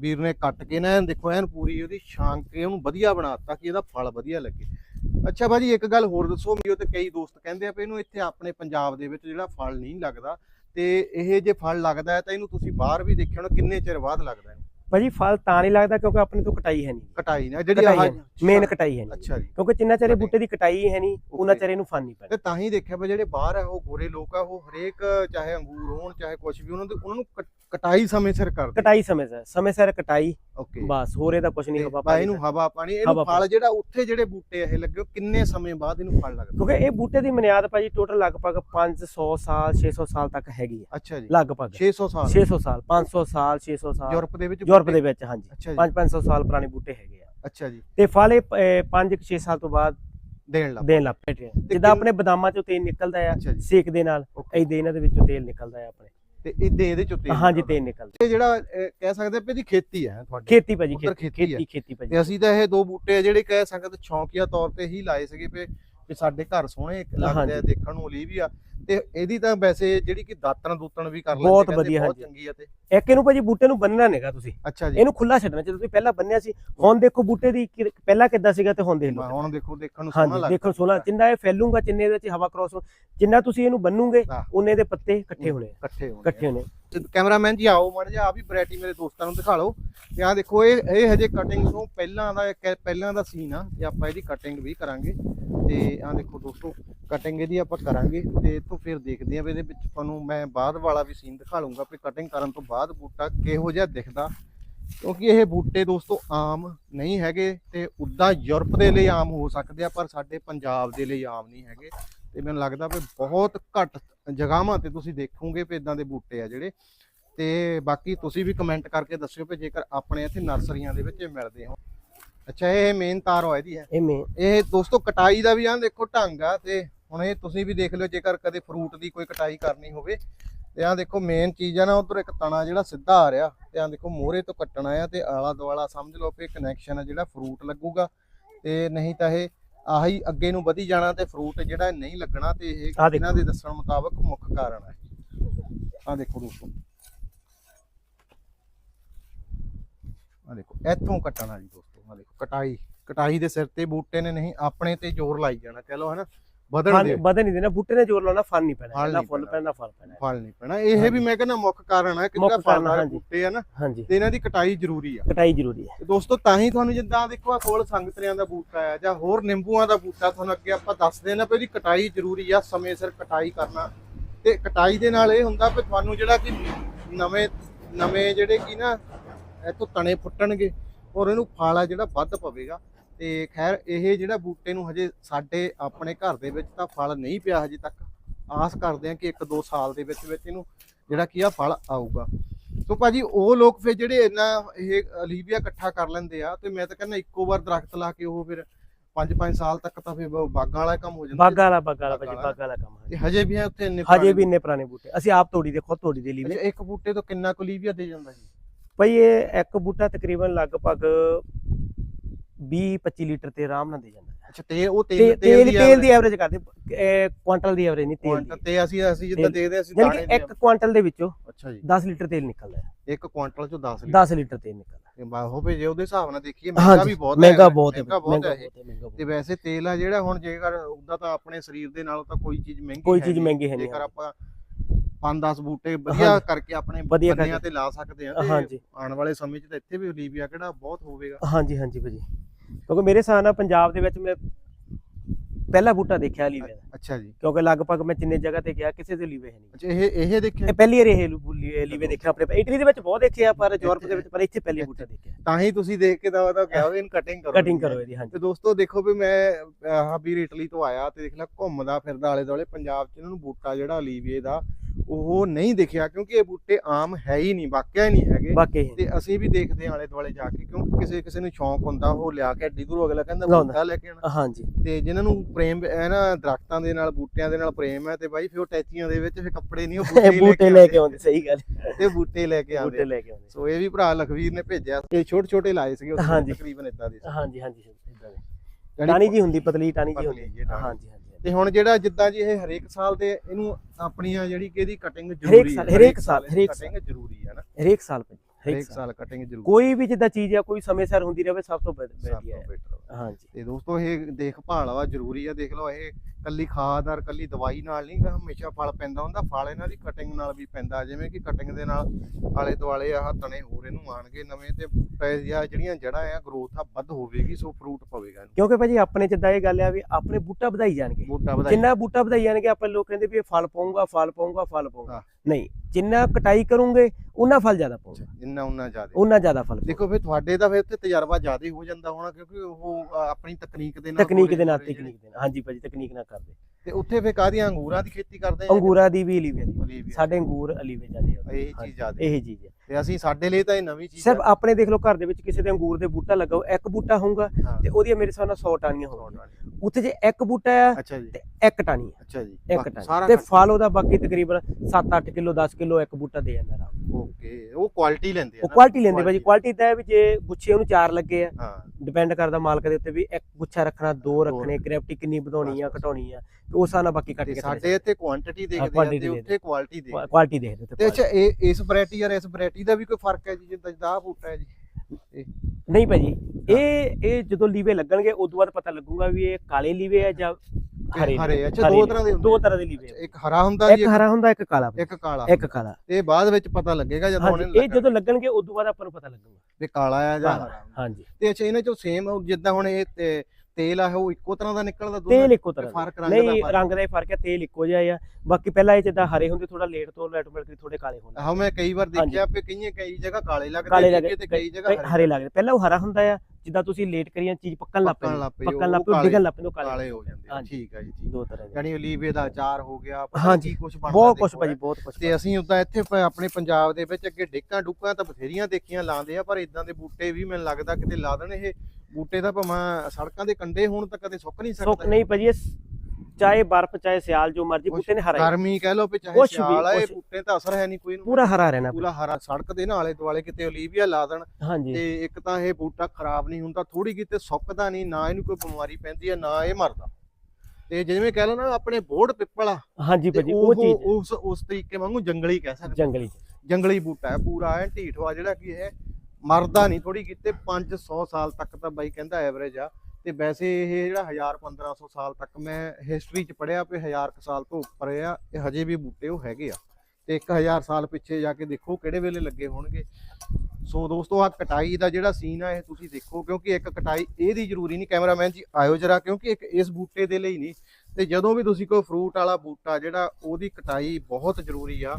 ਵੀਰ ਨੇ ਕੱਟ ਕੇ ਨਾ ਐਨ ਦੇਖੋ ਐਨ ਪੂਰੀ ਉਹਦੀ ਛਾਂਕ ਕੇ ਉਹਨੂੰ ਵਧੀਆ ਬਣਾਤਾ ਕਿ ਇਹਦਾ ਫਲ ਵਧੀਆ ਲੱਗੇ। ਅੱਛਾ ਭਾਜੀ, ਇੱਕ ਗੱਲ ਹੋਰ ਦੱਸੋ ਮੈਨੂੰ ਤੇ ਕਈ ਦੋਸਤ ਕਹਿੰਦੇ ਆ ਵੀ ਇਹਨੂੰ ਇੱਥੇ ਆਪਣੇ ਪੰਜਾਬ ਦੇ ਵਿੱਚ ਜਿਹੜਾ ਫਲ ਨਹੀਂ ਲੱਗਦਾ, ਤੇ ਇਹ ਜੇ ਫਲ ਲੱਗਦਾ ਹੈ ਤਾਂ ਇਹਨੂੰ ਤੁਸੀਂ ਬਾਹਰ ਵੀ ਦੇਖਿਆ ਹੋਣਾ, ਕਿੰਨੇ ਚਿਰ ਬਾਅਦ ਲੱਗਦਾ ਹੈ ਭਾਜੀ ਫਲ ਤਾਂ ਨਹੀਂ ਲੱਗਦਾ ਕਿਉਂਕਿ ਆਪਣੇ ਤੋਂ ਕਟਾਈ ਹੈ ਨਹੀਂ। ਕਟਾਈ ਨਾ ਜਿਹੜੀ ਆਹ ਮੇਨ ਕਟਾਈ ਹੈ ਨਹੀਂ। ਅੱਛਾ ਜੀ। ਕਿਉਂਕਿ ਜਿੰਨਾ ਚਿਰ। ਬੂਟੇ ਦੀ ਕਟਾਈ ਹੈ ਨਹੀਂ ਉਹਨਾਂ. ਚਿਰ ਇਹਨੂੰ ਫਲ ਨਹੀਂ ਪੈਣਾ ਤੇ ਤਾਂ ਹੀ ਦੇਖਿਆ ਵੀ ਜਿਹੜੇ ਬਾਹਰ ਆ ਉਹ ਗੋਰੇ ਲੋਕ ਆ ਉਹ ਹਰੇਕ ਚਾਹੇ ਅੰਗੂਰ ਹੋਣ ਚਾਹੇ ਕੁਝ ਵੀ ਉਹਨਾਂ ਦੇ ਉਹਨਾਂ ਨੂੰ ਕਟ- ਕਟਾਈ ਸਮੇਂ ਸਿਰ ਕਰਦੇ। ਕਟਾਈ ਸਮੇਂ ਸਿਰ ਸਮੇਂ ਸਿਰ ਕਟਾਈ। ਓਕੇ ਬਸ ਹੋਰ ਇਹਦਾ ਕੁਝ ਨਹੀਂ ਹਵਾ ਬਾਈ ਨੂੰ ਹਵਾ ਪਾਣੀ ਇਹਨੂੰ ਫਲ ਜਿਹੜਾ ਉੱਥੇ ਜਿਹੜੇ ਬੂਟੇ ਇਹ ਲੱਗੇ ਕਿੰਨੇ ਸਮੇਂ ਬਾਅਦ ਇਹਨੂੰ ਫਲ ਲੱਗਦਾ? ਕਿਉਂਕਿ ਇਹ ਬੂਟੇ ਦੀ ਬੁਨਿਆਦ ਭਾਜੀ ਟੋਟਲ ਲਗਭਗ 500 ਸਾਲ 600 ਸਾਲ ਤੱਕ ਹੈਗੀ ਹੈ ਅੱਛਾ ਜੀ। ਲਗਭਗ। 600 ਸਾਲ। 600 ਸਾਲ 500 ਸਾਲ 600 ਸਾਲ। ਯੂਰਪ ਦੇ ਵਿੱਚ ਯੂਰਪ ਦੇ ਵਿੱਚ ਹਾਂਜੀ। ਅੱਛਾ ਜੀ। 5-500 ਸਾਲ ਪੁਰਾਣੇ ਬੂਟੇ ਹੈਗੇ ਆ। ਅੱਛਾ ਜੀ। ਤੇ ਫਲ ਇਹ 5-6 ਸਾਲ ਤੋਂ ਬਾਅਦ ਦੇਣ ਲੱਗ ਦੇਣ ਲੱਗ ਪਏ। ਜਿੱਦਾਂ ਆਪਣੇ ਬਦਾਮਾਂ ਚੋਂ ਤੇਲ ਨਿਕਲਦਾ ਆ ਸੇਕ ਦੇ ਨਾਲ. ਐਦਾਂ ਇਹਨਾਂ ਦੇ ਵਿੱਚੋਂ ਤੇਲ ਨਿਕਲਦਾ ਆ ਆਪਣੇ। ਤੇ ਇਹਦੇ ਇਹਦੇ ਚੋਂ ਤੇਲ ਹਾਂਜੀ। ਤੇਲ ਨਿਕਲਦਾ ਇਹ ਜਿਹੜਾ ਅਹ, ਕਹਿ ਸਕਦੇ ਵੀ ਇਹਦੀ ਖੇਤੀ ਹੈ ਤੁਹਾਡੀ ਖੇਤੀ ਭਾਜੀ ਉੱਧਰ ਖੇਤੀ ਖੇਤੀ ਹੈ। ਖੇਤੀ ਖੇਤੀ ਭਾਜੀ ਤੇ ਅਸੀਂ ਤਾਂ ਇਹ ਦੋ ਬੂਟੇ ਆ ਜਿਹੜੇ ਕਹਿ ਸਕਦੇ ਸ਼ੌਂਕੀਆ ਤੌਰ ਤੇ ਹੀ ਲਾਏ ਸੀਗੇ ਵੀ ਵੀ ਸਾਡੇ ਘਰ ਸੋਹਣੇ ਲੱਗਦੇ ਆ। ਦੇਖਣ ਨੂੰ ਓਲੀਵੀਆ ਤੇ ਇਹਦੀ ਤਾਂ ਵੈਸੇ ਜਿਹੜੀ ਕਿ ਦਾਤਣ ਦੂਤਣ ਵੀ ਕਰ ਲੈਂਦੇ ਬਹੁਤ ਵਧੀਆ, ਬਹੁਤ। ਚੰਗੀ ਆ ਤੇ। ਇੱਕ ਇਹਨੂੰ ਭਾਜੀ ਬੂਟੇ ਨੂੰ ਬੰਨਣਾ ਨਹੀਂਗਾ ਤੁਸੀਂ। ਅੱਛਾ ਜੀ। ਇਹਨੂੰ ਖੁੱਲਾ ਛੱਡਣਾ ਜਦੋਂ ਤੁਸੀਂ ਪਹਿਲਾਂ ਬੰਨਿਆ ਸੀ ਹੁਣ ਦੇਖੋ ਬੂਟੇ ਦੀ ਪਹਿਲਾਂ ਕਿੱਦਾਂ ਸੀਗਾ ਤੇ ਹੁਣ ਦੇਖ ਲਓ। ਹੁਣ ਦੇਖੋ ਦੇਖਣ ਨੂੰ ਸੋਹਣਾ ਲੱਗਦਾ। ਦੇਖੋ ਸੋਹਣਾ। ਜਿੰਨਾ ਇਹ ਫੈਲੂਗਾ ਜਿੰਨੇ ਇਹਦੇ ਵਿੱਚ ਹਵਾ ਕ੍ਰੋਸ ਜਿੰਨਾ ਤੁਸੀਂ ਇਹਨੂੰ ਬੰਨੂਗੇ। ਉਹਨੇ ਦੇ ਪੱਤੇ ਇਕੱਠੇ ਹੋਣੇ ਆ, ਇਕੱਠੇ ਹੋਣੇ ਇਕੱਠੇ ਹੋਣੇ ਕੈਮਰਾਮੈਨ ਜੀ ਆਓ ਮੜ ਜਾ ਆ ਵੀ ਵੈਰਾਈਟੀ ਮੇਰੇ ਦੋਸਤਾਂ ਨੂੰ ਦਿਖਾ ਲਓ। ਤੇ ਆ ਦੇਖੋ, ਇਹ ਇਹ ਹਜੇ ਕਟਿੰਗ ਤੋਂ ਪਹਿਲਾਂ ਦਾ ਇੱਕ, ਪਹਿਲਾਂ ਦਾ ਸੀਨ ਆ, ਤੇ ਆਪਾਂ ਇਹਦੀ ਕਟਿੰਗ ਵੀ ਕਰਾਂਗੇ। ਤੇ ਆ ਦੇਖੋ ਦੋਸਤੋ ਕਟਿੰਗ ਇਹਦੀ ਆਪਾਂ ਕਰਾਂਗੇ। ਤੇ ਤੋਂ ਫਿਰ ਦੇਖਦੇ ਆ ਵੀ ਇਹਦੇ ਵਿੱਚ ਤੁਹਾਨੂੰ ਮੈਂ ਬਾਅਦ ਵਾਲਾ ਵੀ ਸੀਨ ਦਿਖਾ ਲੂੰਗਾ ਵੀ ਕਟਿੰਗ ਕਰਨ ਤੋਂ ਬਾਅਦ ਬੂਟਾ ਕਿਹੋ ਜਿਹਾ ਦਿਖਦਾ। ਕਿਉਂਕਿ ਇਹ ਬੂਟੇ ਦੋਸਤੋ ਆਮ ਨਹੀਂ ਹੈਗੇ, ਤੇ ਉੱਦਾਂ ਯੂਰਪ ਦੇ ਲਈ ਆਮ ਹੋ ਸਕਦੇ ਆ, ਪਰ ਸਾਡੇ ਪੰਜਾਬ ਦੇ ਲਈ ਆਮ ਨਹੀਂ ਹੈਗੇ। ਤੇ ਮੈਨੂੰ ਲੱਗਦਾ ਵੀ ਬਹੁਤ ਘੱਟ ਜਗ੍ਹਾਵਾਂ ਤੇ ਤੁਸੀਂ ਦੇਖੋਗੇ ਵੀ ਇਦਾਂ ਦੇ ਬੂਟੇ ਆ ਜਿਹੜੇ। ਤੇ ਬਾਕੀ ਤੁਸੀਂ ਵੀ ਕਮੈਂਟ ਕਰਕੇ ਦੱਸਿਓ ਕਿ ਜੇਕਰ ਆਪਣੇ ਇੱਥੇ ਨਰਸਰੀਆਂ ਦੇ ਵਿੱਚ ਮਿਲਦੇ ਹੋ ਅੱਛਾ ਇਹ ਮੇਨ ਤਾਰ ਹੋ ਇਹਦੀ ਹੈ। ਇਹ ਮੇ ਇਹ ਦੋਸਤੋ ਕਟਾਈ ਦਾ ਵੀ ਆ ਦੇਖੋ ਢੰਗ ਆ ਤੇ ਹੁਣ ਇਹ ਤੁਸੀਂ ਵੀ ਦੇਖ ਲਿਓ ਜੇਕਰ ਕਦੇ ਫਰੂਟ ਦੀ ਕੋਈ ਕਟਾਈ ਕਰਨੀ ਹੋਵੇ। ਤੇ ਆ ਦੇਖੋ ਮੇਨ ਚੀਜ਼ ਆ ਨਾ ਉਧਰ ਇੱਕ ਤਣਾ ਜਿਹੜਾ ਸਿੱਧਾ ਆ ਰਿਹਾ ਤੇ ਆ ਦੇਖੋ ਮੋਹਰੇ ਤੋਂ ਕੱਟਣਾ ਆ ਤੇ ਆਲਾ ਦੁਆਲਾ ਸਮਝ ਲਓ ਕਿ ਕਨੈਕਸ਼ਨ ਆ ਜਿਹੜਾ ਫਰੂਟ ਲੱਗੂਗਾ। ਤੇ ਨਹੀਂ ਤਾਂ ਇਹ ਆਹੀ ਅੱਗੇ ਨੂੰ ਵਧੀ ਜਾਣਾ ਤੇ ਫਰੂਟ ਜਿਹੜਾ ਨਹੀਂ ਲੱਗਣਾ ਤੇ ਇਹ ਆਹ ਦੇਖੋ। ਇਹਨਾਂ ਦੇ ਦੱਸਣ ਮੁਤਾਬਕ ਮੁੱਖ ਕਾਰਨ ਹੈ। ਆ ਦੇਖੋ ਦੋਸਤੋ। ਆ ਦੇਖੋ ਇੱਥੋਂ ਕੱਟਣਾ ਜੀ ਦੋਸਤੋ ਆ ਦੇਖੋ ਕਟਾਈ ਕਟਾਈ ਦੇ ਸਿਰ ਤੇ ਬੂਟੇ ਨੇ ਨਹੀਂ ਆਪਣੇ ਤੇ ਜ਼ੋਰ ਲਾਈ ਜਾਣਾ ਚਲੋ ਹਨਾ। ਵਧਣ ਫਲ ਦੇ। ਵਧਣ ਨਹੀਂ ਦੇਣਾ ਬੂਟੇ ਨੇ ਜ਼ੋਰ ਲਾਉਣਾ ਫਲ ਨਹੀਂ ਪੈਣਾ ਨਹੀਂ ਫੁੱਲ ਪੈਣਾ। ਫਲ ਪੈਣਾ। ਫਲ ਨਹੀਂ ਪੈਣਾ। ਇਹ ਵੀ। ਮੈਂ ਕਹਿੰਦਾ ਮੁੱਖ ਕਾਰਨ ਹੈ ਕਿ ਮੁੱਖ ਜਿਹੜਾ ਕਾਰਨ, ਫਲ। ਬੂਟੇ ਆ ਨਾ ਤੇ ਇਹਨਾਂ ਦੀ ਕਟਾਈ ਜ਼ਰੂਰੀ ਆ। ਕਟਾਈ ਜ਼ਰੂਰੀ ਹੈ ਤੇ ਦੋਸਤੋ ਤਾਂ ਹੀ ਤੁਹਾਨੂੰ ਜਿੱਦਾਂ ਦੇਖੋ ਆ ਕੋਲ ਸੰਗਤਰਿਆਂ ਦਾ ਬੂਟਾ ਆ ਜਾਂ ਹੋਰ ਨਿੰਬੂਆਂ ਦਾ ਬੂਟਾ ਤੁਹਾਨੂੰ ਅੱਗੇ ਆਪਾਂ ਦੱਸਦੇ ਨਾ ਵੀ ਇਹਦੀ ਕਟਾਈ ਜ਼ਰੂਰੀ ਆ ਸਮੇਂ ਸਿਰ ਕਟਾਈ ਕਰਨਾ। ਤੇ ਕਟਾਈ ਦੇ ਨਾਲ ਇਹ ਹੁੰਦਾ ਵੀ ਤੁਹਾਨੂੰ ਜਿਹੜਾ ਕਿ ਨਵੇਂ ਨਵੇਂ ਜਿਹੜੇ ਕੀ ਨਾ ਇੱਥੋਂ ਤਣੇ ਫੁੱਟਣਗੇ ਔਰ ਇਹਨੂੰ ਫਲ ਆ ਜਿਹੜਾ ਵੱਧ ਪਵੇਗਾ। ਤੇ ਖੈਰ ਇਹ ਜਿਹੜਾ ਬੂਟੇ ਨੂੰ ਹਜੇ ਸਾਡੇ ਆਪਣੇ ਘਰ ਦੇ ਵਿੱਚ ਤਾਂ ਫਲ ਨਹੀਂ ਪਿਆ ਹਜੇ ਤੱਕ। ਆਸ ਕਰਦੇ ਆ ਕਿ 1-2 ਸਾਲ ਦੇ ਵਿੱਚ ਵਿੱਚ ਇਹਨੂੰ ਜਿਹੜਾ ਕੀ ਆ ਫਲ ਆਊਗਾ। ਸੋ ਭਾਜੀ ਉਹ ਲੋਕ ਫਿਰ ਜਿਹੜੇ ਇੰਨਾ ਇਹ ਅਲੀਵੀਆ ਇਕੱਠਾ ਕਰ ਲੈਂਦੇ ਆ ਤੇ ਮੈਂ ਤਾਂ ਕਹਿੰਦਾ ਇੱਕੋ ਵਾਰ ਦਰਖਤ ਲਾ ਕੇ ਉਹ ਫਿਰ 5-5 ਸਾਲ ਤੱਕ ਤਾਂ ਫਿਰ ਬਾਗਾਂ ਵਾਲਾ ਕੰਮ ਹੋ ਜਾਂਦਾ। ਬਾਗਾ ਵਾਲਾ ਬਾਗਾ ਵਾਲਾ ਭਾਜੀ ਬਾਗਾਂ ਵਾਲਾ। ਕੰਮ ਤੇ ਹਾਂਜੀ ਹਜੇ ਵੀ ਹੈ ਉੱਥੇ ਇੰਨੇ ਹਜੇ ਪੁਰਾਣੇ ਵੀ ਇੰਨੇ ਪੁਰਾਣੇ ਬੂਟੇ। ਅਸੀਂ ਆਪ ਤੋੜੀ ਦੇ ਖੁਦ ਤੋੜੀ ਦੇ ਲਈ ਅੱਛਾ ਇੱਕ ਬੂਟੇ ਤੋਂ ਕਿੰਨਾ ਕੁ ਲੀਵੀਆ ਦੇ ਜਾਂਦਾ ਜੀ? ਭਾਈ ਇਹ ਇੱਕ ਬੂਟਾ ਤਕਰੀਬਨ ਲਗਭਗ 20 25 ਲੀਟਰ ਤੇ ਆਰਾਮ ਨਾਲ ਦੇ ਜਾਂਦਾ ਹੈ। ਅੱਛਾ ਤੇ ਉਹ ਤੇ ਤੇਲ ਤੇਲ ਤੇਲ ਦੀ ਐਵਰੇਜ ਕਰਦੇ ਇਹ ਕੁਆਂਟਲ ਦੀ ਐਵਰੇਜ ਨਹੀਂ ਤੇਲ ਦੀ ਤੇ ਅਸੀਂ ਅਸੀਂ ਜਿੱਦਾਂ ਤੇਲ- ਦੇਖਦੇ ਅਸੀਂ ਯਾਨੀ ਕਿ ਇੱਕ ਕੁਆਂਟਲ ਦੇ ਵਿੱਚੋਂ ਅੱਛਾ ਜੀ 10 ਲੀਟਰ ਤੇਲ ਨਿਕਲਦਾ ਹੈ ਇੱਕ ਕੁਆਂਟਲ ਚੋਂ 10 ਲੀਟਰ 10 ਲੀਟਰ ਤੇਲ ਨਿਕਲਦਾ ਤੇ ਬਾ ਹੋਵੇ ਜੇ ਉਹਦੇ ਹਿਸਾਬ ਨਾਲ ਦੇਖੀਏ ਮਹਿੰਗਾ ਵੀ ਬਹੁਤ ਮਹਿੰਗਾ ਹੈ ਬਹੁਤ ਹੈ ਮਹਿੰਗਾ ਬਹੁਤ ਹੈ ਇਹ। ਬਹੁਤ ਹੈ, ਮਹਿੰਗਾ ਤੇ ਹੈ। ਵੈਸੇ ਤੇਲ ਆ ਜਿਹੜਾ ਹੁਣ ਜੇਕਰ ਉਹਦਾ ਤਾਂ ਆਪਣੇ ਸਰੀਰ ਦੇ ਨਾਲੋਂ ਤਾਂ ਕੋਈ ਚੀਜ਼ ਮਹਿੰਗੀ ਕੋਈ ਚੀਜ਼। ਮਹਿੰਗੀ ਹੈ ਨਹੀਂ ਜੇਕਰ ਆਪਾਂ 5-10 ਬੂਟੇ ਵਧੀਆ ਹਾਂਜੀ। ਕਰਕੇ ਆਪਣੇ ਵਧੀਆ ਕਰਕੇ। ਤੇ ਲਾ ਸਕਦੇ ਆ ਤੇ ਹਾਂਜੀ ਆਉਣ ਵਾਲੇ ਸਮੇਂ 'ਚ ਤਾਂ ਇੱਥੇ ਵੀ ਓਲੀਵੀਆ ਕਿਹੜਾ ਬਹੁਤ ਹੋਵੇਗਾ ਹਾਂਜੀ ਹਾਂਜੀ ਭਾਜੀ ਕਿਉਂਕਿ ਮੇਰੇ ਹਿਸਾਬ ਨਾਲ ਪੰਜਾਬ ਦੇ ਵਿੱਚ ਮੈਂ ਪਹਿਲਾ ਬੂਟਾ ਦੇਖਿਆ ਲੀਵੇ ਦਾ। ਅੱਛਾ ਜੀ। ਕਿਉਂਕਿ ਲਗਭਗ ਮੈਂ ਜਿੰਨੇ ਜਗ੍ਹਾ ਤੇ ਗਿਆ ਕਿਸੇ ਦੇ ਲੀਵੇ ਹੈ ਨਹੀਂ। ਅੱਛਾ ਇਹ ਇਹ ਦੇਖਿਆ? ਇਹ ਪਹਿਲੀ ਵਾਰ ਇਹ ਲੀਵੇ ਦੇਖਿਆ ਆਪਣੇ ਇਟਲੀ ਦੇ ਵਿੱਚ ਬਹੁਤ ਦੇਖਿਆ ਪਰ ਯੂਰਪ ਦੇ ਵਿੱਚ ਪਰ ਇੱਥੇ ਪਹਿਲੀ ਬੂਟਾ ਦੇਖਿਆ। ਤਾਂ ਹੀ ਤੁਸੀਂ ਦੇਖ ਕੇ ਦਵਾ ਤਾਂ ਕਿਹਾ ਇਹਨੂੰ ਕਟਿੰਗ ਕਰੋ ਕਟਿੰਗ ਕਰੋ ਇਹਦੀ ਹਾਂਜੀ। ਤੇ ਦੋਸਤੋ ਦੇਖੋ ਵੀ ਮੈਂ ਆਹ ਵੀਰ ਇਟਲੀ ਤੋਂ ਆਇਆ ਤੇ ਦੇਖ ਲੈ ਘੁੰਮਦਾ ਫਿਰਦਾ ਆਲੇ ਦੁਆਲੇ ਪੰਜਾਬ 'ਚ ਇਹਨਾਂ ਨੂੰ ਬੂਟਾ ਜਿਹੜਾ ਓਲੀਵੀਏ ਦਾ ਉਹ ਨਹੀਂ ਦਿਖਿਆ ਕਿਉਂਕਿ ਇਹ ਬੂਟੇ ਆਮ ਹੈ ਹੀ ਨਹੀਂ ਵਾਕਿਆ ਹੀ ਨਹੀਂ ਹੈਗੇ। ਤੇ ਅਸੀਂ ਵੀ ਦੇਖਦੇ ਆਲੇ ਦੁਆਲੇ ਜਾ ਕੇ ਕਿਉਂਕਿ ਕਿਸੇ ਕਿਸੇ ਨੂੰ ਸ਼ੌਂਕ ਹੁੰਦਾ ਉਹ ਲਿਆ ਕੇ ਐਡੀ ਦੂਰੋਂ ਅਗਲਾ ਕਹਿੰਦਾ। ਬੂਟਾ ਲੈ ਕੇ ਆਣਾ ਹਾਂਜੀ। ਤੇ ਜਿਨ੍ਹਾਂ ਨੂੰ ਪ੍ਰੇਮ ਹੈ ਨਾ ਦਰਖਤਾਂ ਦੇ ਨਾਲ ਬੂਟਿਆਂ ਦੇ ਨਾਲ ਪ੍ਰੇਮ ਹੈ ਤੇ ਬਾਈ ਫਿਰ ਉਹ ਟੈਚੀਆਂ ਦੇ ਵਿੱਚ ਫਿਰ ਕੱਪੜੇ ਨਹੀਂ ਉਹ ਬੂਟੇ ਲੈ ਕੇ ਆਉਂਦੇ ਸਹੀ ਗੱਲ। ਤੇ ਬੂਟੇ ਲੈ ਕੇ ਆਉਂਦੇ ਬੂਟੇ ਲੈ ਕੇ ਆਉਂਦੇ ਸੋ ਇਹ ਵੀ ਭਰਾ ਲਖਵੀਰ ਨੇ ਭੇਜਿਆ। ਇਹ ਛੋਟੇ ਛੋਟੇ ਲਾਏ ਸੀਗੇ। ਤਕਰੀਬਨ ਇਦਾਂ ਦੇ। ਹਾਂਜੀ ਹਾਂਜੀ ਇਦਾਂ ਦੇ ਟਾਣੀ ਜੀ ਹੁੰਦੀ ਪਤਲੀ ਟਾਣੀ ਜੀ ਹੁੰਦੀ। ਹਾਂਜੀ। ਤੇ ਹੁਣ ਜਿਹੜਾ ਜਿੱਦਾਂ ਜੀ ਇਹ ਹਰੇਕ ਸਾਲ ਦੇ ਇਹਨੂੰ ਆਪਣੀਆਂ ਜਿਹੜੀ ਕਿ ਇਹਦੀ ਕਟਿੰਗ ਹਰੇਕ ਜ਼ਰੂਰੀ ਸਾਲ- ਹੈ ਹਰੇਕ ਸਾਲ- ਹਰੇਕ ਕਟਿੰਗ ਜ਼ਰੂਰੀ ਹੈ ਨਾ। ਹਰੇਕ ਸਾਲ ਹਰੇਕ ਸਾਲ। ਸਾਲ ਕਟਿੰਗ ਜ਼ਰੂਰੀ ਕੋਈ ਵੀ ਜਿੱਦਾਂ ਚੀਜ਼ ਆ ਕੋਈ ਸਮੇਂ ਸਿਰ ਹੁੰਦੀ ਰਹੇ ਸਭ ਤੋਂ ਵਧੀਆ ਤੋਂ ਹੈ। ਹਾਂਜੀ। ਤੇ ਦੋਸਤੋ ਇਹ ਦੇਖਭਾਲ ਵਾ ਜ਼ਰੂਰੀ ਆ ਦੇਖ ਲਓ ਇਹ ਕੱਲੀ ਖਾਦ ਔਰ ਕੱਲੀ ਦਵਾਈ ਨਾਲ ਨਹੀਂ ਹਮੇਸ਼ਾ ਫਲ ਪੈਂਦਾ ਹੁੰਦਾ ਫਲ ਇਹਨਾਂ ਦੀ ਕਟਿੰਗ ਨਾਲ ਵੀ ਪੈਂਦਾ ਜਿਵੇਂ ਕਿ ਕਟਿੰਗ ਦੇ ਨਾਲ ਆਲੇ ਦੁਆਲੇ ਆਹ ਤਣੇ ਹੋਰ ਇਹਨੂੰ ਆਣਗੇ ਨਵੇਂ ਤੇ ਜਾਂ ਜਿਹੜੀਆਂ ਜੜ੍ਹਾਂ ਆ ਗਰੋਥ ਆ ਵੱਧ ਹੋਵੇਗੀ ਸੋ ਫਰੂਟ ਪਵੇਗਾ ਇਹਨੂੰ। ਕਿਉਂਕਿ ਭਾਜੀ ਆਪਣੇ ਜਿੱਦਾਂ ਇਹ ਗੱਲ ਆ ਵੀ ਆਪਣੇ ਬੂਟਾ ਵਧਾਈ ਜਾਣਗੇ। ਬੂਟਾ ਵਧਾਈ ਜਿੰਨਾ ਬੂਟਾ ਵਧਾਈ ਜਾਣਗੇ ਆਪਾਂ ਲੋਕ ਕਹਿੰਦੇ ਵੀ ਇਹ ਫਲ ਪਾਉਂਗਾ ਫਲ ਪਾਉਂਗਾ ਫਲ ਪਾਉਂਗਾ। ਨਹੀਂ ਜਿੰਨਾ ਕਟਾਈ ਕਰੋਗੇ ਉਹਨਾਂ ਫਲ ਜ਼ਿਆਦਾ ਪਾਉਂਗਾ ਜਿੰਨਾ ਉਹਨਾਂ ਜ਼ਿਆਦਾ। ਉਹਨਾਂ ਜ਼ਿਆਦਾ ਫਲ ਦੇਖੋ ਫਿਰ ਤੁਹਾਡੇ ਦਾ ਫਿਰ ਤੇ ਤਜਰਬਾ ਜ਼ਿਆਦਾ ਹੀ ਜਾਂਦਾ ਹੋਣਾ ਕਿਉਂਕਿ ਉਹ ਆਪਣੀ ਤਕਨੀਕ ਦੇ ਨਾਲ ਤਕਨੀਕ ਦੇ ਨਾਲ ਤਕਨੀਕ ਦੇ ਨਾਲ। ਹਾਂਜੀ ਭਾਜੀ ਤਕਨੀਕ ਨਾਲ ਕਰਦੇ। ਤੇ ਉੱਥੇ ਫਿਰ ਕਾਹਦੀਆਂ ਅੰਗੂਰਾਂ ਦੀ ਖੇਤੀ ਕਰਦੇ ਆ ਅੰਗੂਰਾਂ ਦੀ ਵੀ ਅਲੀਵੇ ਦੀ। ਸਾਡੇ ਅੰਗੂਰ ਅਲੀਵੇ ਜਾਂਦੇ ਆ। ਇਹ ਚੀਜ਼ ਜ਼ਿਆਦਾ ਇਹ ਚੀਜ਼ ਹੈ ਤੇ ਅਸੀਂ ਸਾਡੇ ਲਈ ਤਾਂ ਇਹ ਨਵੀਂ ਚੀਜ਼ ਸਿਰਫ ਆਪਣੇ ਦੇਖ ਲਓ ਘਰ ਦੇ ਵਿੱਚ ਕਿਸੇ ਦੇ ਅੰਗੂਰ ਦੇ ਬੂਟਾ ਲੱਗਾ ਇੱਕ ਬੂਟਾ ਹੋਊਗਾ ਤੇ ਉਹਦੀਆਂ ਮੇਰੇ ਹਿਸਾਬ ਨਾਲ 100 ਟਾਣੀਆਂ ਹੋਣਗੀਆਂ। ਉੱਥੇ ਜੇ ਇੱਕ ਬੂਟਾ ਆ ਤੇ ਇੱਕ ਟਾਣੀ ਆ। ਅੱਛਾ ਜੀ। ਇੱਕ ਸਾਰਾ ਤੇ ਫਲ ਉਹਦਾ ਬਾਕੀ ਤਕਰੀਬਨ 7-8 ਕਿਲੋ 10 ਕਿਲੋ ਇੱਕ ਬੂਟਾ ਦੇ ਜਾਂਦਾ ਆਰਾਮ ਓਕੇ। ਉਹ ਕੁਆਲਿਟੀ ਲੈਂਦੇ ਆ ਉਹ ਕੁਆਲਿਟੀ ਲੈਂਦੇ ਭਾਜੀ। ਕੁਆਲਿਟੀ ਤਾਂ ਹੈ ਵੀ ਜੇ ਗੁੱਛੇ ਉਹਨੂੰ ਚਾਰ ਲੱਗੇ ਆ ਡਿਪੈਂਡ ਕਰਦਾ ਮਾਲਕ ਦੇ ਉੱਤੇ ਵੀ ਇੱਕ ਗੁੱਛਾ ਰੱਖਣਾ ਦੋ ਰੱਖਣੇ ਗ੍ਰੈਵਿਟੀ ਕਿੰਨੀ ਵਧਾਉਣੀ ਆ। ਘਟਾਉਣੀ ਆ ਤੇ ਉਸ ਨਾਲ ਬਾਕੀ ਕੱਟ ਕੇ ਸਾਡੇ ਇੱਥੇ ਕੁਆਂਟੀਟੀ ਦੇਖਦੇ ਆ ਤੇ। ਉੱਥੇ ਕੁਆਲਿਟੀ ਦੇਖਦੇ। ਕੁਆਲਿਟੀ ਦੇਖਦੇ ਤੇ ਅੱਛਾ ਇਹ ਇਸ ਵੈਰਾਈਟੀ ਔਰ ਇਸ ਵੈਰਾਈਟੀ ਦਾ ਵੀ ਕੋਈ ਫ਼ਰਕ ਹੈ ਜੀ ਜਿੱਦਾਂ ਜਿੱਦਾਂ ਬੂਟਾ ਹੈ ਜੀ ਨਹੀਂ ਭਾਜੀ ਇਹ ਇਹ ਜਦੋਂ ਲੀਵੇ ਲੱਗਣਗੇ ਉਦੋਂ ਬਾਅਦ ਪਤਾ ਲੱਗੂਗਾ ਵੀ ਇਹ ਕਾਲੇ ਲੀਵੇ ਆ ਜਾਂ ਹਰੇ ਹਰੇ। ਅੱਛਾ, ਦੋ ਤਰ੍ਹਾਂ ਦੇ ਦੋ ਤਰ੍ਹਾਂ ਦੇ ਲੀਵੇ ਆ। ਇੱਕ ਹਰਾ ਹੁੰਦਾ ਜੀ ਇੱਕ ਹਰਾ ਹੁੰਦਾ ਇੱਕ ਕਾਲਾ ਇੱਕ ਕਾਲਾ ਇੱਕ ਕਾਲਾ। ਇਹ ਬਾਅਦ ਵਿੱਚ ਪਤਾ ਲੱਗੇਗਾ ਜਦੋਂ ਉਹਨੇ ਇਹ ਜਦੋਂ ਲੱਗਣਗੇ ਉਦੋਂ ਬਾਅਦ ਆਪਾਂ ਨੂੰ ਪਤਾ ਲੱਗੂਗਾ। ਵੀ ਕਾਲਾ ਆ ਜਾਂ ਕਾਲਾ, ਹਰਾ ਹਾਂਜੀ। ਤੇ ਅੱਛਾ ਇਹਨਾਂ ਚੋਂ ਸੇਮ ਜਿੱਦਾਂ ਹੁਣ ਇਹ ਤੇ- ਤੇਲ ਆ ਉਹ ਇੱਕੋ ਤਰ੍ਹਾਂ ਦਾ ਨਿਕਲਦਾ ਤੇਲ ਇੱਕੋ ਤਰ੍ਹਾਂ। ਫ਼ਰਕ ਰੰਗ ਦਾ ਨਹੀਂ। ਰੰਗ ਦਾ ਹੀ ਫ਼ਰਕ ਹੈ ਤੇਲ ਇੱਕੋ ਜਿਹਾ ਆ। ਬਾਕੀ ਪਹਿਲਾਂ ਇਹ ਜਿੱਦਾਂ ਹਰੇ ਹੁੰਦੇ ਥੋੜਾ ਲੇਟ ਤੋਂ ਆਟੋਮੈਟਿਕਲੀ ਥੋੜੇ ਕਾਲੇ ਹੁੰਦੇ ਆਹ ਮੈਂ ਕਈ ਵਾਰ ਦੇਖਿਆ ਵੀ ਕਈਆਂ ਕਈ ਜਗ੍ਹਾ ਕਾਲੇ ਲੱਗਦੇ ਤੇ ਕਈ ਜਗ੍ਹਾ ਹਰੇ ਲੱਗਦੇ। ਪਹਿਲਾਂ ਉਹ ਹਰਾ ਹੁੰਦਾ ਆ ਜਿੱਦਾਂ ਤੁਸੀਂ ਲੇਟ ਕਰੀਆਂ ਚੀਜ਼ ਪੱਕਣ ਲੱਗ ਪੱਕਣ ਲੱਗ ਪਈ, ਪੱਕਣ ਉਹ ਲੱਗ ਪਈ ਕਾਲੇ- ਡਿਗਣ ਲੱਗ ਪੈਂਦੇ ਕਾਲੇ। ਹੋ ਜਾਂਦੇ ਆ। ਠੀਕ ਹੈ ਜੀ ਦੋ ਤਰ੍ਹਾਂ ਦੇ। ਯਾਨੀ ਓਲੀਵੇ ਦਾ ਅਚਾਰ ਹੋ ਗਿਆ ਹਾਂਜੀ, ਕੀ ਕੁਝ ਬਣਦਾ ਬਹੁਤ ਦੇਖੋ ਭਾਜੀ। ਬਹੁਤ ਕੁਛ ਤੇ ਅਸੀਂ ਉਦਾਂ ਇੱਥੇ ਆਪਣੇ ਪੰਜਾਬ ਦੇ ਵਿੱਚ ਅੱਗੇ ਡੇਕਾਂ ਡੁੱਕਾਂ ਤਾਂ ਬਥੇਰੀਆਂ ਦੇਖੀਆਂ ਲਾਉਂਦੇ ਆ ਪਰ ਇਦਾਂ ਦੇ ਬੂਟੇ ਵੀ ਮੈਨੂੰ ਲੱਗਦਾ ਕਿਤੇ ਲਾ ਦੇਣ ਇਹ ਬੂਟੇ ਤਾਂ ਭਾਵੇਂ ਸੜਕਾਂ ਦੇ ਕੰਢੇ ਹੋਣ ਤਾਂ ਕਦੇ ਸੁੱਕ ਨਹੀਂ ਸੁੱਕ ਸਕਦਾ। ਨਹੀਂ ਭਾਜੀ ਇਹ ਚਾਹੇ ਬਰਫ਼ ਚਾਹੇ ਸਿਆਲ ਜੋ ਮਰਜ਼ੀ ਬੂਟੇ ਨੇ ਹਰਾ ਹੀ ਗਰਮੀ ਕਹਿ ਲਓ ਵੀ ਚਾਹੇ ਸਿਆਲ ਆ ਇਹ ਬੂਟੇ ਤਾਂ ਅਸਰ ਹੈ ਨਹੀਂ ਕੋਈ ਨੂੰ ਪੂਰਾ ਹਰਾ ਰਹਿਣਾ ਪੂਰਾ ਹਰਾ। ਸੜਕ ਦੇ ਨਾਲੇ ਦੁਆਲੇ ਕਿਤੇ ਓਲੀਵੀਆ ਲਾ ਦੇਣ ਤੇ ਇੱਕ ਤਾਂ ਇਹ ਬੂਟਾ ਖਰਾਬ ਨਹੀਂ ਹੁੰਦਾ ਥੋੜੀ ਕਿਤੇ ਸੁੱਕਦਾ ਨਹੀਂ ਨਾ ਇਹਨੂੰ ਕੋਈ ਬਿਮਾਰੀ ਪੈਂਦੀ ਹੈ ਨਾ ਇਹ ਮਰਦਾ। ਤੇ ਜਿਵੇਂ ਕਹਿ ਲਓ ਨਾ ਆਪਣੇ ਬੋੜ ਪਿੱਪਲ ਆ ਹਾਂਜੀ ਭਾਜੀ ਉਹ ਚੀਜ਼ ਉਸ ਉਸ ਤਰੀਕੇ ਵਾਂਗੂ ਜੰਗਲੀ ਕਹਿ ਸਕਦੇ ਜੰਗਲੀ। ਜੰਗਲੀ ਬੂਟਾ ਹੈ ਪੂਰਾ ਐ ਢੀਠਵਾ ਜਿਹੜਾ ਕਿ ਇਹ ਮਰਦਾ ਨਹੀਂ ਥੋੜੀ ਕਿਤੇ 500 ਸਾਲ ਤੱਕ ਤਾਂ ਬਾਈ ਕਹਿੰਦਾ ਐਵਰੇਜ ਆ। ਤੇ ਵੈਸੇ ਇਹ ਜਿਹੜਾ 1000 1500 ਸਾਲ ਤੱਕ ਮੈਂ ਹਿਸਟਰੀ ਚ ਪੜਿਆ ਵੀ 1000 ਕੁ ਸਾਲ ਤੋਂ ਉੱਪਰ ਆ, ਇਹ ਹਜੇ ਵੀ ਬੂਟੇ ਉਹ ਹੈਗੇ ਆ। ਤੇ 1000 ਸਾਲ ਪਿੱਛੇ ਜਾ ਕੇ ਦੇਖੋ ਕਿਹੜੇ ਵੇਲੇ ਲੱਗੇ ਹੋਣਗੇ। ਸੋ ਦੋਸਤੋ ਆ ਕਟਾਈ ਦਾ ਜਿਹੜਾ ਸੀਨ ਆ, ਇਹ ਤੁਸੀਂ ਦੇਖੋ, ਕਿਉਂਕਿ ਇੱਕ ਕਟਾਈ ਇਹਦੀ ਜ਼ਰੂਰੀ ਨਹੀਂ, ਕੈਮਰਾਮੈਨ ਜੀ ਆਇਓ ਜਰਾ, ਕਿਉਂਕਿ ਇੱਕ ਇਸ ਬੂਟੇ ਦੇ ਲਈ ਨਹੀਂ। ਤੇ ਜਦੋਂ ਵੀ ਤੁਸੀਂ ਕੋਈ ਫਰੂਟ ਵਾਲਾ ਬੂਟਾ ਜਿਹੜਾ, ਉਹਦੀ ਕਟਾਈ ਬਹੁਤ ਜ਼ਰੂਰੀ ਆ।